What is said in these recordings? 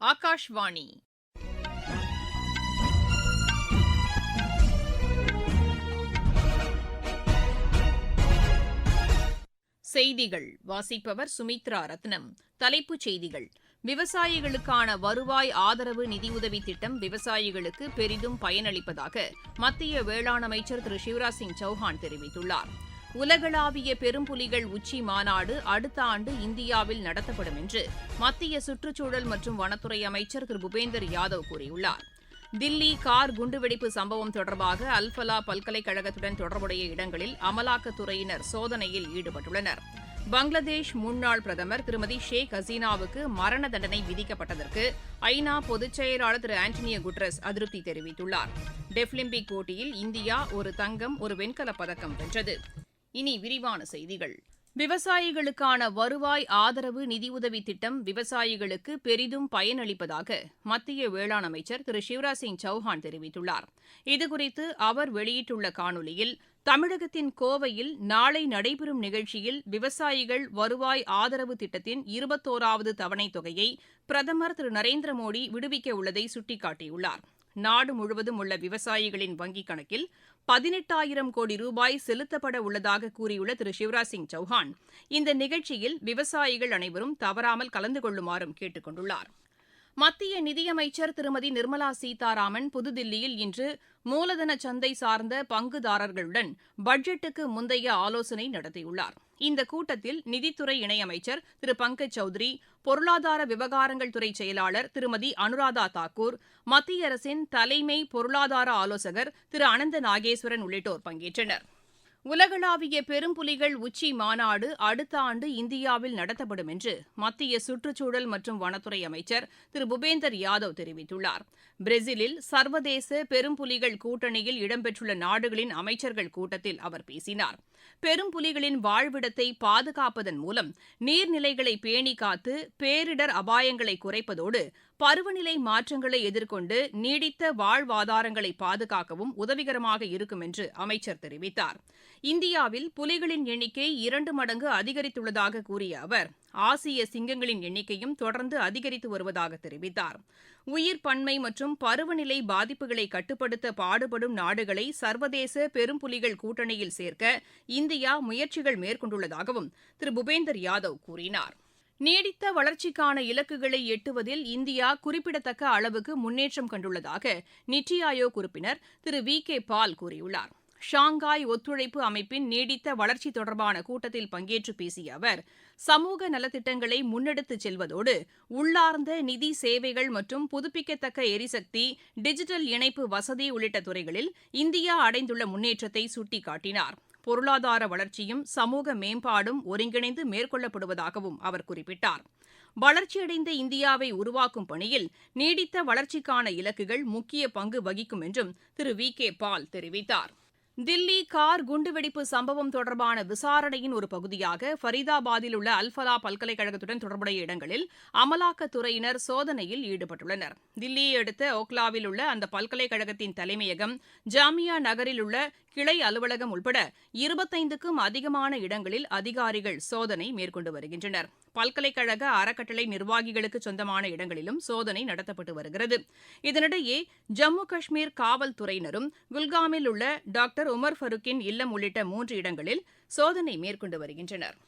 ஆகாஷ்வாணி. செய்திகள். வாசிப்பவர் சுமித்ரா ரத்னம். தலைப்புச் செய்திகள். விவசாயிகளுக்கான வருவாய் ஆதரவு நிதியுதவி திட்டம் விவசாயிகளுக்கு பெரிதும் பயனளிப்பதாக மத்திய வேளாண் அமைச்சர் திரு சிவராஜ் சிங் சௌஹான் தெரிவித்துள்ளார். உலகளாவிய பெரும்புலிகள் உச்சி மாநாடு அடுத்த ஆண்டு இந்தியாவில் நடத்தப்படும் என்று மத்திய சுற்றுச்சூழல் மற்றும் வனத்துறை அமைச்சர் திரு. பூபேந்தர் யாதவ் கூறியுள்ளார். தில்லி கார் குண்டுவெடிப்பு சம்பவம் தொடர்பாக அல்ஃபலா பல்கலைக்கழகத்துடன் தொடர்புடைய இடங்களில் அமலாக்கத்துறையினர் சோதனையில் ஈடுபட்டுள்ளனர். பங்களாதேஷ் முன்னாள் பிரதமர் திருமதி ஷேக் ஹசீனாவுக்கு மரண தண்டனை விதிக்கப்பட்டதற்கு ஐநா பொதுச் செயலாளர் திரு. ஆண்டனியோ குட்ரஸ் அதிருப்தி தெரிவித்துள்ளார். டெஃபிலிம்பிக் போட்டியில் இந்தியா ஒரு தங்கம் ஒரு வெண்கலப் பதக்கம் வென்றது. இனி விரிவான செய்திகள். விவசாயிகளுக்கான வருவாய் ஆதரவு நிதியுதவி திட்டம் விவசாயிகளுக்கு பெரிதும் பயனளிப்பதாக மத்திய வேளாண் அமைச்சர் திரு சிவராஜ் சிங் சௌஹான் தெரிவித்துள்ளார். இதுகுறித்து அவர் வெளியிட்டுள்ள காணொலியில் தமிழகத்தின் கோவையில் நாளை நடைபெறும் நிகழ்ச்சியில் விவசாயிகள் வருவாய் ஆதரவு திட்டத்தின் இருபத்தோராவது தவணைத் தொகையை பிரதமர் திரு நரேந்திர மோடி விடுவிக்க உள்ளதை சுட்டிக்காட்டியுள்ளார். நாடு முழுவதும் உள்ள விவசாயிகளின் வங்கிக் கணக்கில் பதினெட்டாயிரம் கோடி ரூபாய் செலுத்தப்பட உள்ளதாக கூறியுள்ள திரு சிவராஜ் சிங் சௌஹான் இந்த நிகழ்ச்சியில் விவசாயிகள் அனைவரும் தவறாமல் கலந்து கொள்ளுமாறும் கேட்டுக் கொண்டுள்ளார். மத்திய நிதியமைச்சர் திருமதி நிர்மலா சீதாராமன் புதுதில்லியில் இன்று மூலதன சந்தை சார்ந்த பங்குதாரர்களுடன் பட்ஜெட்டுக்கு முந்தைய ஆலோசனை நடத்தியுள்ளார். இந்த கூட்டத்தில் நிதித்துறை இணையமைச்சர் திரு பங்கஜ் சௌத்ரி பொருளாதார விவகாரங்கள் துறை செயலாளர் திருமதி அனுராதா தாக்கூர் மத்திய அரசின் தலைமை பொருளாதார ஆலோசகர் திரு அனந்த நாகேஸ்வரன் உள்ளிட்டோர் பங்கேற்றனர். உலகளாவிய பெரும்புலிகள் உச்சி மாநாடு அடுத்த ஆண்டு இந்தியாவில் நடத்தப்படும் என்று மத்திய சுற்றுச்சூழல் மற்றும் வனத்துறை அமைச்சர் திரு. புபேந்தர் யாதவ் தெரிவித்துள்ளார். பிரேசிலில் சர்வதேச பெரும்புலிகள் கூட்டணியில் இடம்பெற்றுள்ள நாடுகளின் அமைச்சர்கள் கூட்டத்தில் அவர் பேசினார். பெரும்புலிகளின் வாழ்விடத்தை பாதுகாப்பதன் மூலம் நீர்நிலைகளை பேணி காத்து பேரிடர் அபாயங்களை குறைப்பதோடு பருவநிலை மாற்றங்களை எதிர்கொண்டு நீடித்த வாழ்வாதாரங்களை பாதுகாக்கவும் உதவிகரமாக இருக்கும் என்று அமைச்சர் தெரிவித்தார். இந்தியாவில் புலிகளின் எண்ணிக்கை இரண்டு மடங்கு அதிகரித்துள்ளதாக கூறிய அவர் ஆசிய சிங்கங்களின் எண்ணிக்கையும் தொடர்ந்து அதிகரித்து வருவதாக தெரிவித்தார். உயிர் பன்மை மற்றும் பருவநிலை பாதிப்புகளை கட்டுப்படுத்த பாடுபடும் நாடுகளை சர்வதேச பெரும்புலிகள் கூட்டணியில் சேர்க்க இந்தியா முயற்சிகள் மேற்கொண்டுள்ளதாகவும் திரு. பூபேந்தர் யாதவ் கூறினார். நீடித்த வளர்ச்சிக்கான இலக்குகளை எட்டுவதில் இந்தியா குறிப்பிடத்தக்க அளவுக்கு முன்னேற்றம் கண்டுள்ளதாக நித்தி ஆயோக் உறுப்பினர் திரு வி கே பால் கூறியுள்ளார். ஷாங்காய் ஒத்துழைப்பு அமைப்பின் நீடித்த வளர்ச்சி தொடர்பான கூட்டத்தில் பங்கேற்று பேசிய அவர் சமூக நலத்திட்டங்களை முன்னெடுத்துச் செல்வதோடு உள்ளார்ந்த நிதி சேவைகள் மற்றும் புதுப்பிக்கத்தக்க எரிசக்தி டிஜிட்டல் இணைப்பு வசதி உள்ளிட்ட துறைகளில் இந்தியா அடைந்துள்ள முன்னேற்றத்தை சுட்டிக்காட்டினார். பொருளாதார வளர்ச்சியும் சமூக மேம்பாடும் ஒருங்கிணைந்து மேற்கொள்ளப்படுவதாகவும் அவர் குறிப்பிட்டார். வளர்ச்சியடைந்த இந்தியாவை உருவாக்கும் பணியில் நீடித்த வளர்ச்சிக்கான இலக்குகள் முக்கிய பங்கு வகிக்கும் என்றும் திரு. வி. கே. பால் தெரிவித்தார். தில்லி கார் குண்டுவெடிப்பு சம்பவம் தொடர்பான விசாரணையின் ஒரு பகுதியாக ஃபரீதாபாத்தில் உள்ள அல்ஃபலா பல்கலைக்கழகத்துடன் தொடர்புடைய இடங்களில் அமலாக்கத்துறையினர் சோதனையில் ஈடுபட்டுள்ளனர். தில்லியை அடுத்த ஓக்லாவில் உள்ள அந்த பல்கலைக்கழகத்தின் தலைமையகம் ஜாமியா நகரில் உள்ள கிளை அலுவலகம் உட்பட இருபத்தைந்துக்கும் அதிகமான இடங்களில் அதிகாரிகள் சோதனை மேற்கொண்டு வருகின்றனர். பல்கலைக்கழக அறக்கட்டளை நிர்வாகிகளுக்கு சொந்தமான இடங்களிலும் சோதனை நடத்தப்பட்டு வருகிறது. இதனிடையே ஜம்மு காஷ்மீர் காவல்துறையினரும் குல்காமில் உள்ள டாக்டர் உமர் ஃபருக்கின் இல்லம் உள்ளிட்ட மூன்று இடங்களில் சோதனை மேற்கொண்டு வருகின்றனர்.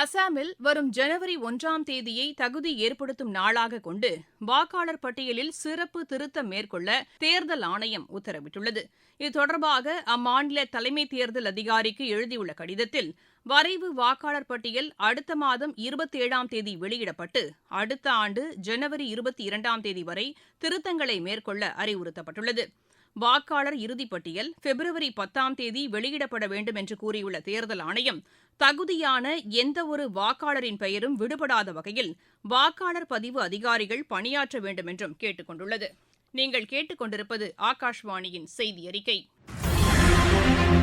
அசாமில் வரும் ஜனவரி ஒன்றாம் தேதியை தகுதி ஏற்படுத்தும் நாளாக கொண்டு வாக்காளர் பட்டியலில் சிறப்பு திருத்தம் மேற்கொள்ள தேர்தல் ஆணையம் உத்தரவிட்டுள்ளது. இது தொடர்பாக அம்மாநில தலைமை தேர்தல் அதிகாரிக்கு எழுதியுள்ள கடிதத்தில் வரைவு வாக்காளர் பட்டியல் அடுத்த மாதம் இருபத்தேழாம் தேதி வெளியிடப்பட்டு அடுத்த ஆண்டு ஜனவரி இருபத்தி இரண்டாம் தேதி வரை திருத்தங்களை மேற்கொள்ள அறிவுறுத்தப்பட்டுள்ளது. வாக்காளர் இறுதிப்பட்டியல் பிப்ரவரி பத்தாம் தேதி வெளியிடப்பட வேண்டும் என்று கூறியுள்ள தேர்தல் ஆணையம் தகுதியான எந்தவொரு வாக்காளரின் பெயரும் விடுபடாத வகையில் வாக்காளர் பதிவு அதிகாரிகள் பணியாற்ற வேண்டும் என்றும் கேட்டுக் கொண்டுள்ளது. நீங்கள் கேட்டுக்கொண்டிருப்பது ஆகாஷ்வாணியின் செய்தி அறிக்கை.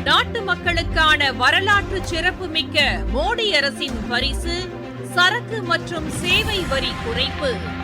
நாட்டு மக்களுக்கான வரலாற்று சிறப்புமிக்க மோடி அரசின் பரிசு சரக்கு மற்றும் சேவை வரி குறைப்பு.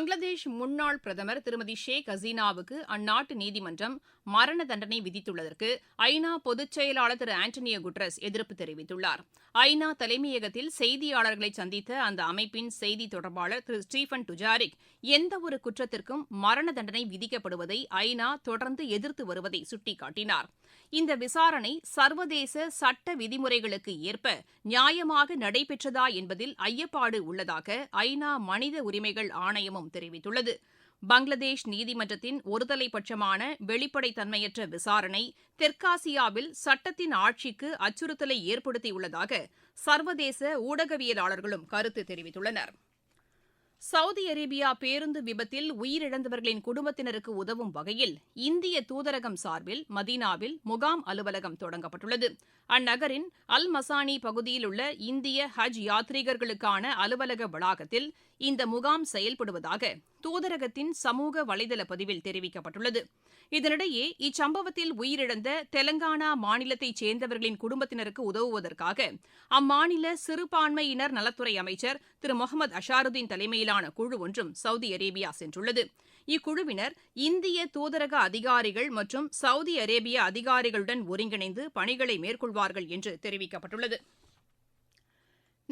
பங்களாதேஷ் முன்னாள் பிரதமர் திருமதி ஷேக் ஹசீனாவுக்கு அந்நாட்டு நீதிமன்றம் மரண தண்டனை விதித்துள்ளதற்கு ஐநா பொதுச் செயலாளர் திரு ஆண்டனியோ குட்ரஸ் எதிர்ப்பு தெரிவித்துள்ளார். ஐநா தலைமையகத்தில் செய்தியாளர்களை சந்தித்த அந்த அமைப்பின் செய்தி தொடர்பாளர் திரு ஸ்டீஃபன் டுஜாரிக் எந்தவொரு குற்றத்திற்கும் மரண தண்டனை விதிக்கப்படுவதை ஐநா தொடர்ந்து எதிர்த்து வருவதை சுட்டிக்காட்டினார். இந்த விசாரணை சர்வதேச சட்ட விதிமுறைகளுக்கு ஏற்ப நியாயமாக நடைபெற்றதா என்பதில் ஐயப்பாடு உள்ளதாக ஐநா மனித உரிமைகள் ஆணையமும் தெரிவித்துள்ளது. பங்களாதேஷ் நீதிமன்றத்தின் ஒருதலைபட்சமான வெளிப்படைத்தன்மையற்ற விசாரணை தெற்காசியாவில் சட்டத்தின் ஆட்சிக்கு அச்சுறுத்தலை ஏற்படுத்தியுள்ளதாக சர்வதேச ஊடகவியலாளர்களும் கருத்து தெரிவித்துள்ளனர். சவுதி அரேபியா பேருந்து விபத்தில் உயிரிழந்தவர்களின் குடும்பத்தினருக்கு உதவும் வகையில் இந்திய தூதரகம் சார்பில் மதீனாவில் முகாம் அலுவலகம் தொடங்கப்பட்டுள்ளது. அந்நகரின் அல் மசானி பகுதியில் உள்ள இந்திய ஹஜ் யாத்ரீகர்களுக்கான அலுவலக வளாகத்தில் இந்த முகாம் செயல்படுவதாக தூதரகத்தின் சமூக வலைதள பதிவில் தெரிவிக்கப்பட்டுள்ளது. இதனிடையே இச்சம்பவத்தில் உயிரிழந்த தெலங்கானா மாநிலத்தைச் சேர்ந்தவர்களின் குடும்பத்தினருக்கு உதவுவதற்காக அம்மாநில சிறுபான்மையினர் நலத்துறை அமைச்சர் திரு. முகமது அஷாருதீன் தலைமையிலான குழு ஒன்றும் சவுதி அரேபியா சென்றுள்ளது. இக்குழுவினர் இந்திய தூதரக அதிகாரிகள் மற்றும் சவுதி அரேபிய அதிகாரிகளுடன் ஒருங்கிணைந்து பணிகளை மேற்கொள்வார்கள் என்று தெரிவிக்கப்பட்டுள்ளது.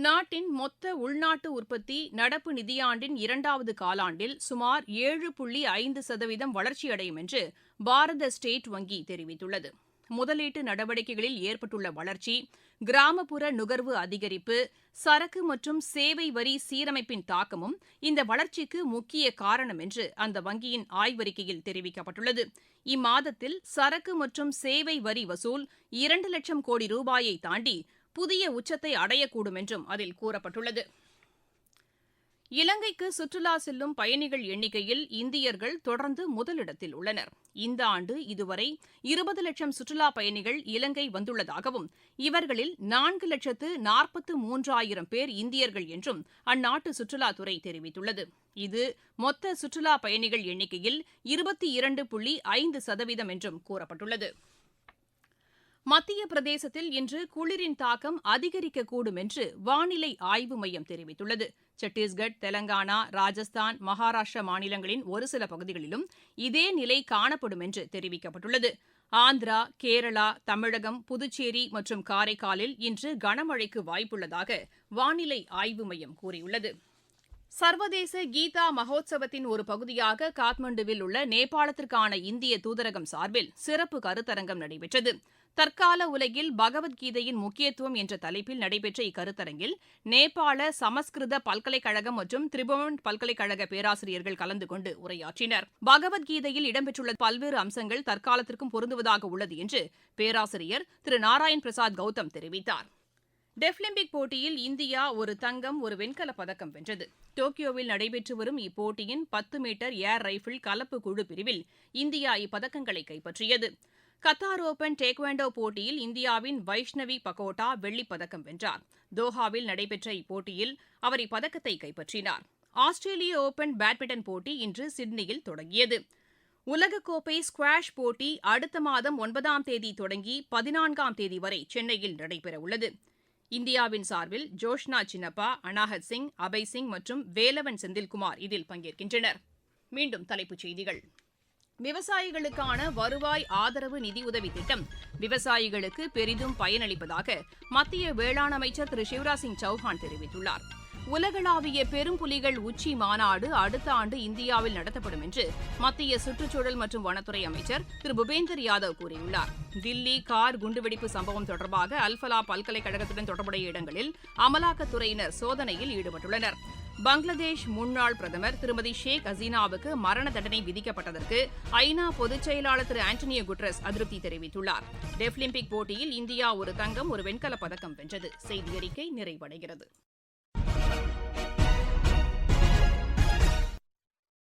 நாட்டின் மொத்த உள்நாட்டு உற்பத்தி நடப்பு நிதியாண்டின் இரண்டாவது காலாண்டில் சுமார் ஏழு புள்ளி ஐந்து சதவீதம் வளர்ச்சியடையும் என்று பாரத ஸ்டேட் வங்கி தெரிவித்துள்ளது. முதலீட்டு நடவடிக்கைகளில் ஏற்பட்டுள்ள வளர்ச்சி கிராமப்புற நுகர்வு அதிகரிப்பு சரக்கு மற்றும் சேவை வரி சீரமைப்பின் தாக்கமும் இந்த வளர்ச்சிக்கு முக்கிய காரணம் என்று அந்த வங்கியின் ஆய்வறிக்கையில் தெரிவிக்கப்பட்டுள்ளது. இம்மாதத்தில் சரக்கு மற்றும் சேவை வரி வசூல் இரண்டு லட்சம் கோடி ரூபாயை தாண்டி புதிய உச்சத்தை அடையக்கூடும் என்றும் அதில் கூறப்பட்டுள்ளது. இலங்கைக்கு சுற்றுலா செல்லும் பயணிகள் எண்ணிக்கையில் இந்தியர்கள் தொடர்ந்து முதலிடத்தில் உள்ளனர். இந்த ஆண்டு இதுவரை இருபது லட்சம் சுற்றுலா பயணிகள் இலங்கை வந்துள்ளதாகவும் இவர்களில் நான்கு லட்சத்து நாற்பத்து மூன்றாயிரம் பேர் இந்தியர்கள் என்றும் அந்நாட்டு சுற்றுலாத்துறை தெரிவித்துள்ளது. இது மொத்த சுற்றுலா பயணிகள் எண்ணிக்கையில் இருபத்தி இரண்டு புள்ளி ஐந்து சதவீதம் என்றும் கூறப்பட்டுள்ளது. மத்திய பிரதேசத்தில் இன்று குளிரின் தாக்கம் அதிகரிக்கக்கூடும் என்று வானிலை ஆய்வு மையம் தெரிவித்துள்ளது. சத்தீஸ்கட் தெலங்கானா ராஜஸ்தான் மகாராஷ்டிரா மாநிலங்களின் ஒரு சில பகுதிகளிலும் இதே நிலை காணப்படும் என்று தெரிவிக்கப்பட்டுள்ளது. ஆந்திரா கேரளா தமிழகம் புதுச்சேரி மற்றும் காரைக்காலில் இன்று கனமழைக்கு வாய்ப்புள்ளதாக வானிலை ஆய்வு மையம் கூறியுள்ளது. சர்வதேச கீதா மகோத்சவத்தின் ஒரு பகுதியாக காத்மண்டுவில் உள்ள நேபாளத்திற்கான இந்திய தூதரகம் சார்பில் சிறப்பு கருத்தரங்கம் நடைபெற்றது. தற்கால உலகில் பகவத்கீதையின் முக்கியத்துவம் என்ற தலைப்பில் நடைபெற்ற இக்கருத்தரங்கில் நேபாள சமஸ்கிருத பல்கலைக்கழகம் மற்றும் திரிபுவன் பல்கலைக்கழக பேராசிரியர்கள் கலந்து கொண்டு உரையாற்றினர். பகவத்கீதையில் இடம்பெற்றுள்ள பல்வேறு அம்சங்கள் தற்காலத்திற்கும் பொருந்துவதாக உள்ளது என்று பேராசிரியர் திரு. நாராயண் பிரசாத் கௌதம் தெரிவித்தார். டெஃபிலிம்பிக் போட்டியில் இந்தியா ஒரு தங்கம் ஒரு வெண்கலப் பதக்கம் வென்றது. டோக்கியோவில் நடைபெற்று வரும் இப்போட்டியின் பத்து மீட்டர் ஏர் ரைபிள் கலப்பு குழு பிரிவில் இந்தியா இப்பதக்கங்களை கைப்பற்றியது. கத்தார் ஓபன் டேக்வாண்டோ போட்டியில் இந்தியாவின் வைஷ்ணவி பகோட்டா வெள்ளிப் பதக்கம் வென்றார். தோஹாவில் நடைபெற்ற இப்போட்டியில் அவர் இப்பதக்கத்தை கைப்பற்றினார். ஆஸ்திரேலிய ஓபன் பேட்மிண்டன் போட்டி இன்று சிட்னியில் தொடங்கியது. உலகக்கோப்பை ஸ்குவாஷ் போட்டி அடுத்த மாதம் ஒன்பதாம் தேதி தொடங்கி பதினான்காம் தேதி வரை சென்னையில் நடைபெறவுள்ளது இந்தியாவின் சார்பில் ஜோஷ்னா சின்னப்பா அனாஹத் சிங் அபய் சிங் மற்றும் வேலவன் செந்தில்குமார் இதில் பங்கேற்கின்றனர். மீண்டும் தலைப்புச் செய்திகள். விவசாயிகளுக்கான வருவாய் ஆதரவு நிதியுதவி திட்டம் விவசாயிகளுக்கு பெரிதும் பயனளிப்பதாக மத்திய வேளாண் அமைச்சர் திரு சிவராஜ் சிங் சௌஹான் தெரிவித்துள்ளார். உலகளாவிய பெரும்புலிகள் உச்சி மாநாடு அடுத்த ஆண்டு இந்தியாவில் நடத்தப்படும் என்று மத்திய சுற்றுச்சூழல் மற்றும் வனத்துறை அமைச்சர் திரு புபேந்தர் யாதவ் கூறியுள்ளார். தில்லி கார் குண்டுவெடிப்பு சம்பவம் தொடர்பாக அல்பலா பல்கலைக்கழகத்துடன் தொடர்புடைய இடங்களில் அமலாக்கத்துறையினர் சோதனையில் ஈடுபட்டுள்ளனர். பங்களாதேஷ் முன்னாள் பிரதமர் திருமதி ஷேக் ஹசீனாவுக்கு மரண தண்டனை விதிக்கப்பட்டதற்கு ஐநா பொதுச் செயலாளர் திரு ஆண்டனியோ குட்ரஸ் அதிருப்தி தெரிவித்துள்ளார். டெஃபிலிம்பிக் போட்டியில் இந்தியா ஒரு தங்கம் ஒரு வெண்கலப் பதக்கம் வென்றது. செய்தி அறிக்கை நிறைவடைகிறது.